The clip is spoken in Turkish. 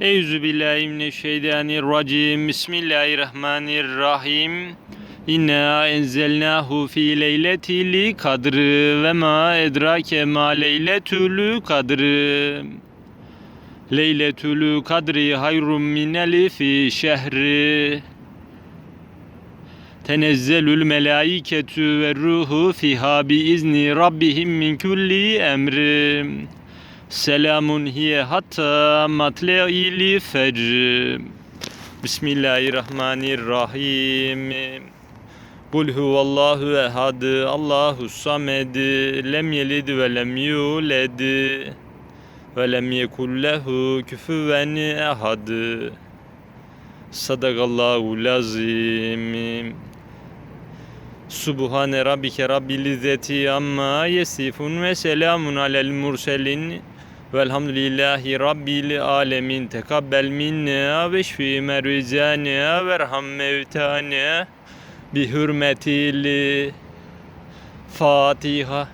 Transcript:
Eyüzü billahi mineşşeytanirracim. Bismillahirrahmanirrahim. İnna enzelnahu fi leyletil kadr ve ma edrake ma leyletül kadr. Leyletül kadri hayrun min elifi şehri. Tenezzelül melaiketü ve ruhu fiha bi izni rabbihim min kulli emri. Selamun hiye hatta matle'il fecr. Bismillahirrahmanirrahim. Kul huvallahu ehad. Allahu samed. Lem yelid ve lem yuled. Ve lem yekul lehu küfüven ehad. Sadakallahu lazim. Subhane rabbike rabbil izzeti amma yesifun ve selamun alel murselin velhamdülillahi rabbil alemin. Tekabbel minna ve şfi merizana verham mevtana bi hürmetil Fatiha